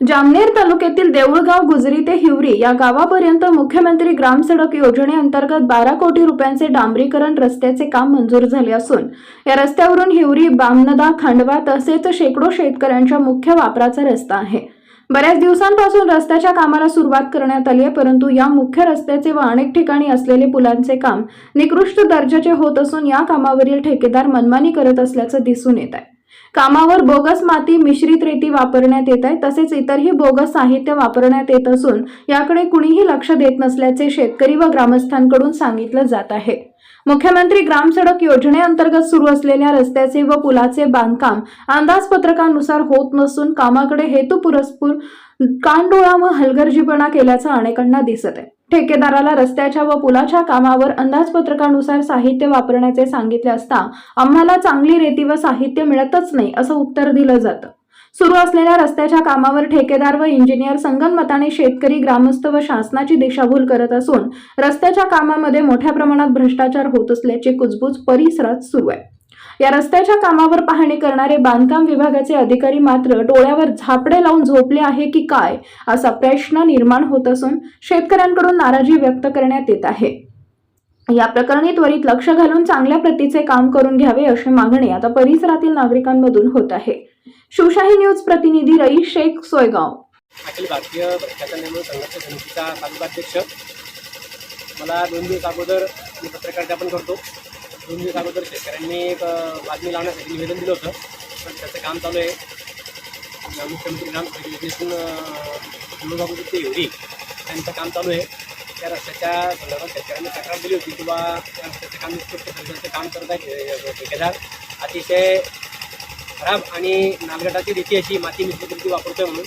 जामनेर तालुक्यातील देऊळगाव गुजरी ते हिवरी या गावापर्यंत मुख्यमंत्री ग्राम सडक योजनेअंतर्गत बारा कोटी रुपयांचे डांबरीकरण रस्त्याचे काम मंजूर झाले असून या रस्त्यावरून हिवरी बामनदा खांडवा तसेच शेकडो शेतकऱ्यांच्या मुख्य वापराचा रस्ता आहे. बऱ्याच दिवसांपासून रस्त्याच्या कामाला सुरुवात करण्यात आली आहे परंतु या मुख्य रस्त्याचे व अनेक ठिकाणी असलेले पुलांचे काम निकृष्ट दर्जाचे होत असून या कामावरील ठेकेदार मनमानी करत असल्याचं दिसून येत आहे. कामावर बोगस माती मिश्रित रेती वापरण्यात येत आहे. तसेच इतरही बोगस साहित्य वापरण्यात येत असून याकडे कुणीही लक्ष देत नसल्याचे शेतकरी व ग्रामस्थांकडून सांगितलं जात आहे. मुख्यमंत्री ग्राम सडक योजनेअंतर्गत सुरू असलेल्या रस्त्याचे व पुलाचे बांधकाम अंदाजपत्रकानुसार होत नसून कामाकडे हेतू पुरस्पूर कानडोळा व हलगर्जीपणा केल्याचं अनेकांना दिसत आहे. ठेकेदाराला रस्त्याच्या व पुलाच्या कामावर अंदाजपत्रकानुसार साहित्य वापरण्याचे सांगितले असता आम्हाला चांगली रेती व साहित्य मिळतच नाही असं उत्तर दिलं जातं. सुरू असलेल्या रस्त्याच्या कामावर ठेकेदार व इंजिनियर संगनमताने शेतकरी ग्रामस्थ व शासनाची दिशाभूल करत असून रस्त्याच्या कामामध्ये मोठ्या प्रमाणात भ्रष्टाचार होत असल्याची कुजबूज परिसरात सुरू आहे. या रस्त्याच्या कामावर पाहणी करणारे बांधकाम विभागाचे अधिकारी मात्र डोळ्यावर झापडे लावून झोपले आहे की काय असा प्रश्न निर्माण होत असून शेतकऱ्यांकडून नाराजी व्यक्त करण्यात येत आहे. या प्रकरणी त्वरित लक्ष घालून चांगल्या प्रतीचे काम करून घ्यावे अशी मागणी आता परिसरातील नागरिकांमधून होत आहे. शिवशाही न्यूज प्रतिनिधी रईस शेख सोयगाव. अखिल भारतीय संघर्ष समितीचा तालुकाध्यक्ष. मला दोन दिवस अगोदर मी पत्रकार ज्ञापन करतो. दोन दिवस अगोदर शेतकऱ्यांनी एक बातमी लावण्यासाठी निवेदन दिलं होतं. पण त्याचं काम चालू आहे. मुख्यमंत्री ग्राम योजनेतून गुरुबाबू ते एवढी त्यांचं काम चालू आहे. त्या रस्त्याच्या संदर्भात शेतकऱ्यांनी तक्रार दिली होती किंवा त्या रस्त्याचं काम निष्कृष्ट काम करत आहे ठेकेदार. अतिशय खराब आणि नालगटाची रीती अशी माती मिश्रित रीती वापरतोय म्हणून.